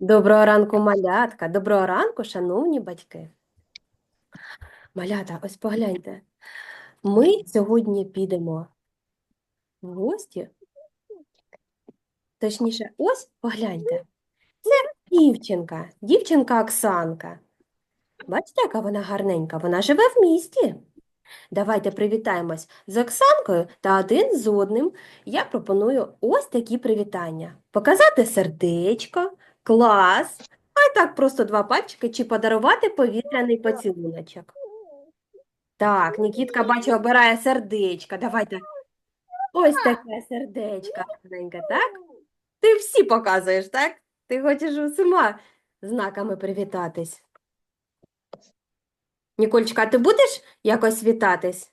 Доброго ранку, малятка. Доброго ранку, шановні батьки. Малята, ось погляньте. Ми сьогодні підемо в гості. Точніше, ось погляньте. Це дівчинка, дівчинка Оксанка. Бачите, яка вона гарненька? Вона живе в місті. Давайте привітаємось з Оксанкою та один з одним. Я пропоную ось такі привітання. Показати сердечко, клас, а так просто два пальчики чи подарувати повітряний поцілуночок. Так, Нікітка, бачу, обирає сердечко. Давайте. Ось таке сердечко так? Ти всі показуєш, так? Ти хочеш усіма знаками привітатись. Нікольчка, а ти будеш якось вітатись?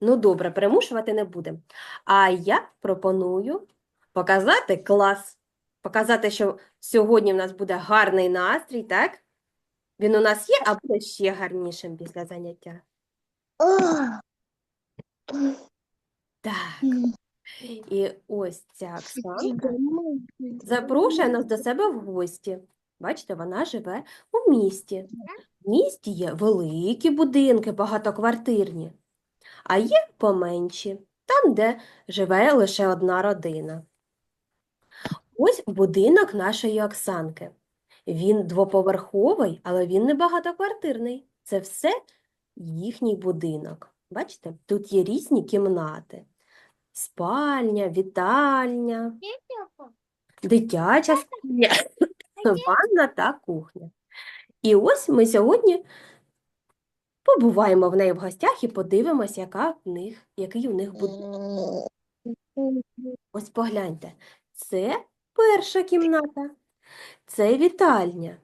Ну, добре, примушувати не будемо. А я пропоную показати клас. Показати, що сьогодні в нас буде гарний настрій, так? Він у нас є, а буде ще гарнішим після заняття. Так, і ось ця Оксанка запрошує нас до себе в гості. Бачите, вона живе у місті. В місті є великі будинки, багатоквартирні, а є поменші, там, де живе лише одна родина. Ось будинок нашої Оксанки. Він двоповерховий, але він не багатоквартирний. Це все їхній будинок. Бачите, тут є різні кімнати. Спальня, вітальня, дитяча спальня, ванна та кухня. І ось ми сьогодні побуваємо в неї в гостях і подивимося, яка в них, який у них будинок. Ось погляньте, це перша кімната, це вітальня.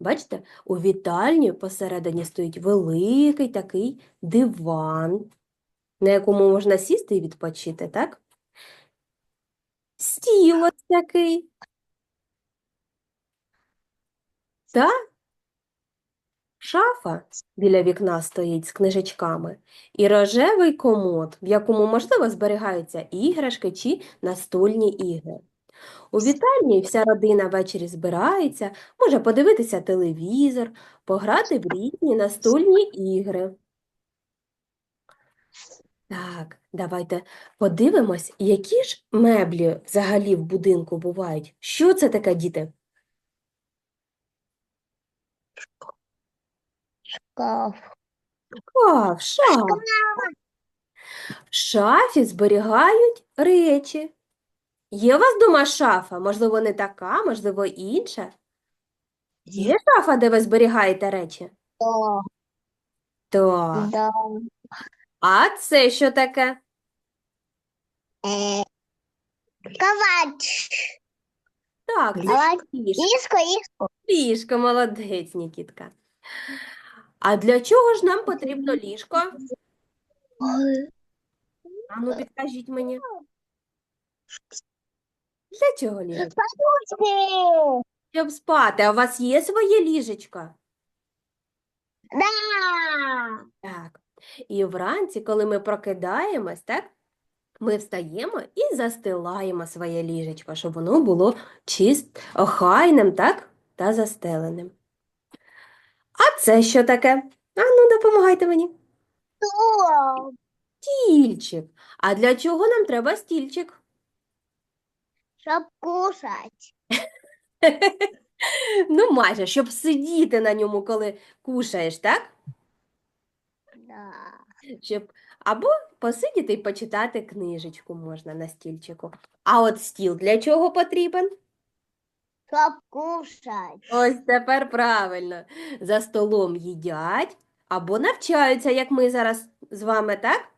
Бачите, у вітальні посередині стоїть великий такий диван, на якому можна сісти і відпочити, так? Стіл ось такий. Та шафа біля вікна стоїть з книжечками і рожевий комод, в якому, можливо, зберігаються іграшки чи настольні ігри. У вітальні вся родина ввечері збирається, може подивитися телевізор, пограти в різні настольні ігри. Так, давайте подивимось, які ж меблі взагалі в будинку бувають. Що це таке, діти? Шкаф. В шаф. В шафі зберігають речі. Є у вас дома шафа? Можливо, не така, можливо, інша. Є шафа, де ви зберігаєте речі? Да, Так. да. А це що таке? Э, Кровать. Так, це Кровать. ліжко. Ліжко, молодець, Нікітка. А для чого ж нам потрібно ліжко? А ну підкажіть мені. Для чого? Подушки. Щоб спати. А у вас є своє ліжечко? Да. Так. І вранці, коли ми прокидаємось, так, ми встаємо і застилаємо своє ліжечко, щоб воно було чист, охайним, так, та застеленим. А це що таке? А ну, допомагайте мені. Стільчик. А для чого нам треба стільчик? Чтоб кушать. Ну, майже, щоб сидіти на ньому, коли кушаєш, так? Да. Щоб або посидіти і почитати книжечку можна на стільчику. А от стіл для чого потрібен? Чтоб кушать. Ось тепер правильно. За столом їдять або навчаються, як ми зараз з вами, так?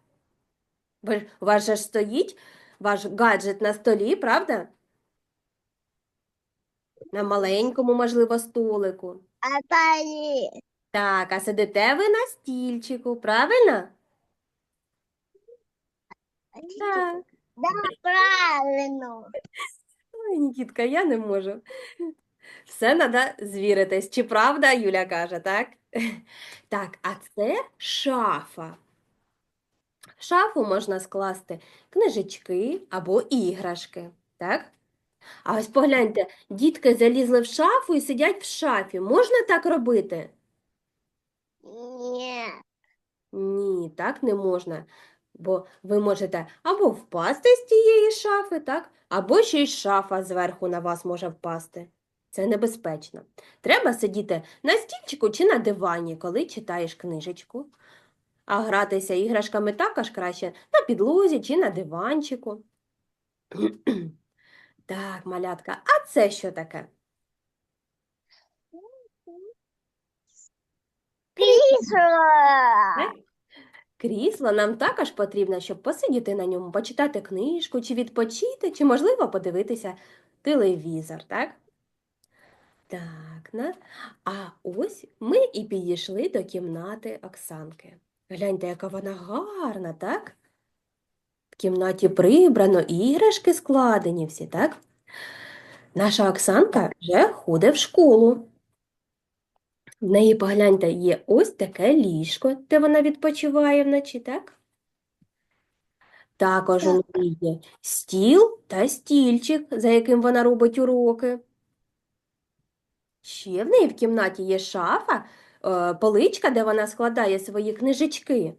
У вас же ж стоїть ваш гаджет на столі, правда? На маленькому, можливо, столику. А пари. Так, а сидите ви на стільчику, правильно? Так. Да, правильно. Ой, Нікітка, я не можу. Все треба звіритись. Чи правда, Юля каже, так? Так, а це шафа. В шафу можна скласти книжечки або іграшки. так? А ось погляньте, дітки залізли в шафу і сидять в шафі. Можна так робити? Нет. Ні, так не можна. Бо ви можете або впасти з тієї шафи, так? Або ще й шафа зверху на вас може впасти. Це небезпечно. Треба сидіти на стільчику чи на дивані, коли читаєш книжечку. А гратися іграшками також краще на підлозі чи на диванчику. Так, малятка, а це що таке? Крісло. Крісло нам також потрібно, щоб посидіти на ньому, почитати книжку, чи відпочити, чи, можливо, подивитися телевізор, так? Так, на... а ось ми і підійшли до кімнати Оксанки. Гляньте, яка вона гарна, так? В кімнаті прибрано, іграшки складені всі, так? Наша Оксанка вже ходить в школу. В неї, погляньте, є ось таке ліжко, де вона відпочиває вночі, так? Також у неї є стіл та стільчик, за яким вона робить уроки. Ще в неї в кімнаті є шафа, поличка, де вона складає свої книжечки.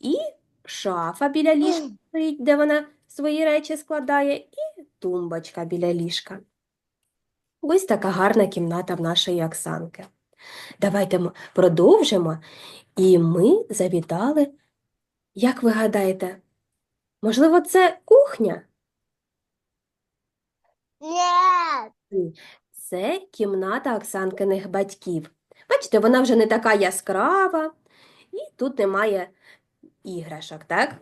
І шафа біля ліжка де вона свої речі складає, і тумбочка біля ліжка. Ось така гарна кімната в нашої Оксанки. Давайте ми продовжимо. І ми завітали. Як ви гадаєте, можливо, це кухня? Нет. Це кімната Оксанкиних батьків. Бачите, вона вже не така яскрава, і тут немає іграшок, так?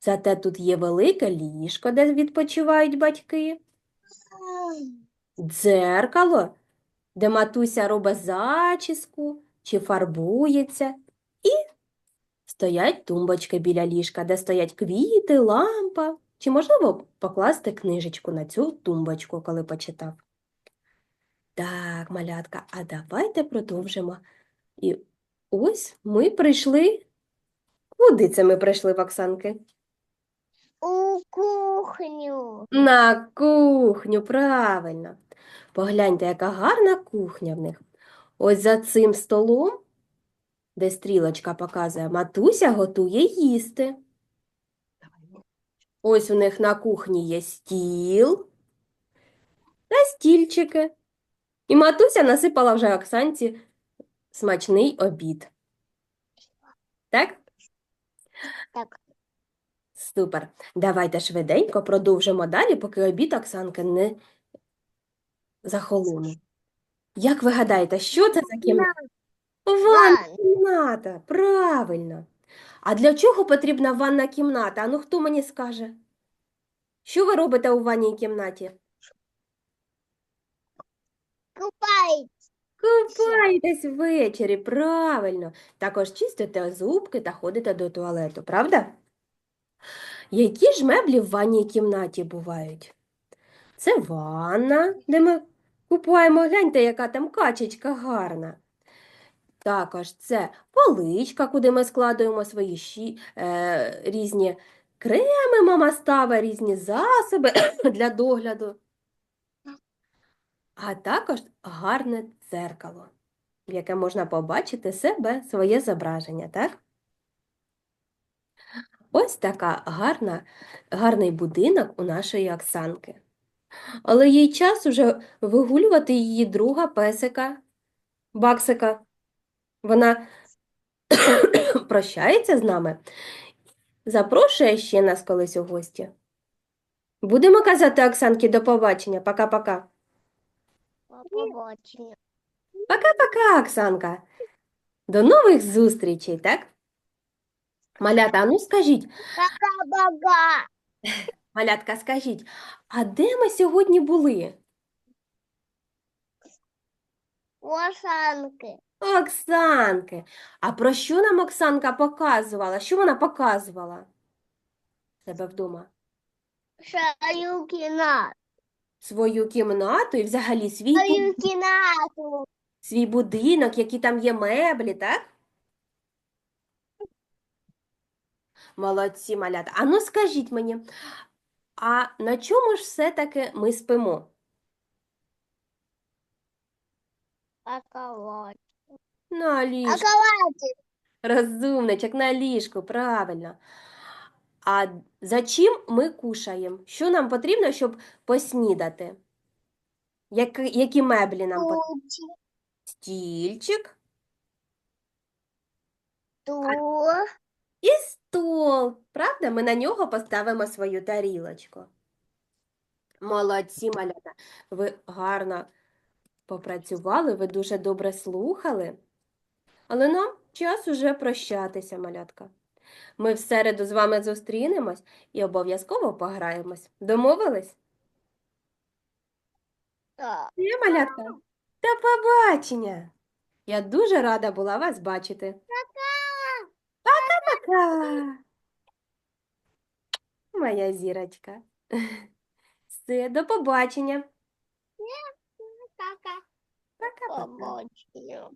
Зате тут є велике ліжко, де відпочивають батьки, дзеркало, де матуся робить зачіску чи фарбується, і стоять тумбочки біля ліжка, де стоять квіти, лампа, чи можливо покласти книжечку на цю тумбочку, коли почитав. Так, малятка, а давайте продовжимо. І ось ми прийшли. Куди це ми прийшли Оксанки? У кухню. На кухню, правильно. Погляньте, яка гарна кухня в них. Ось за цим столом, де стрілочка показує, матуся готує їсти. Ось у них на кухні є стіл та стільчики. І матуся насипала вже Оксанці смачний обід. Так? Так. Супер. Давайте швиденько продовжимо далі, поки обід Оксанки не захолонув. Як ви гадаєте, що це за кімната? Ванна. кімната, правильно. А для чого потрібна ванна кімната? А ну хто мені скаже? Що ви робите у ванній кімнаті? Купай. Купаєтесь ввечері, правильно. Також чистите зубки та ходите до туалету, правда? Які ж меблі в ванній кімнаті бувають? Це ванна, де ми купаємо, гляньте, яка там качечка гарна. Також це поличка, куди ми складуємо свої щі, е, різні креми, мама ставить, різні засоби для догляду. А також гарне дзеркало, в яке можна побачити себе, своє зображення, так? Ось така гарна, гарний будинок у нашої Оксанки. Але їй час уже вигулювати її друга песика, Баксика. Вона прощається з нами, запрошує ще нас колись у гості. Будемо казати Оксанки до побачення. Пока-пока. Побачення. Пока-пока, Оксанка. До нових зустрічей, так? Малята, а ну скажіть, Бага. малятка, скажіть, а де ми сьогодні були? Лошанки. Оксанки. А про що нам Оксанка показувала? Що вона показувала? Себе вдома. Шаю кіна. Свою кімнату і взагалі свій, Шаю кінату. свій будинок, які там є меблі, так? Молодці, малята. А ну скажіть мені, А на чому ж все-таки ми спимо? Акалат. На ліжку. Розумничок, на ліжку, правильно. А за чим ми кушаємо? Що нам потрібно, щоб поснідати? Які, які меблі нам потрібні? Стільчик Ту. і стол. Правда? Ми на нього поставимо свою тарілочку. Молодці, малята. Ви гарно попрацювали, ви дуже добре слухали. Але нам час уже прощатися, малятка. Ми в середу з вами зустрінемось і обов'язково пограємось. Домовились? Є, малятка? До побачення! Я дуже рада була вас бачити. Пока! Моя зірочка. Все, до побачення. Пока. Пока-пока. Побачення.